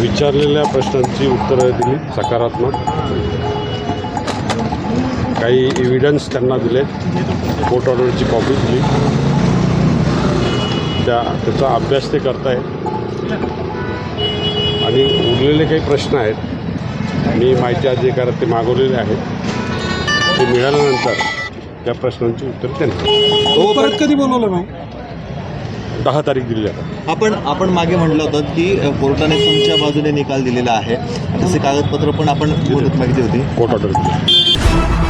विचारलेल्या प्रश्नांची उत्तरं दिली सकारात्मक. काही एव्हिडन्स त्यांना दिले कोर्ट ऑर्डरची कॉपी दिली. त्या त्याचा अभ्यास ते करतायत. आणि उरलेले काही प्रश्न आहेत. मी माहिती अधिकारात ते मागवलेले आहेत. ते मिळाल्यानंतर त्या प्रश्नांची उत्तर त्यांना. हो परत कधी बोलवलं नाही? दहा तारीख दिली जातात आपण आपण मागे म्हटलं होतं की कोर्टाने तुमच्या बाजूने निकाल दिलेला आहे. तसे कागदपत्र पण आपण मागितली होती. कोर्ट ऑर्डर दिली.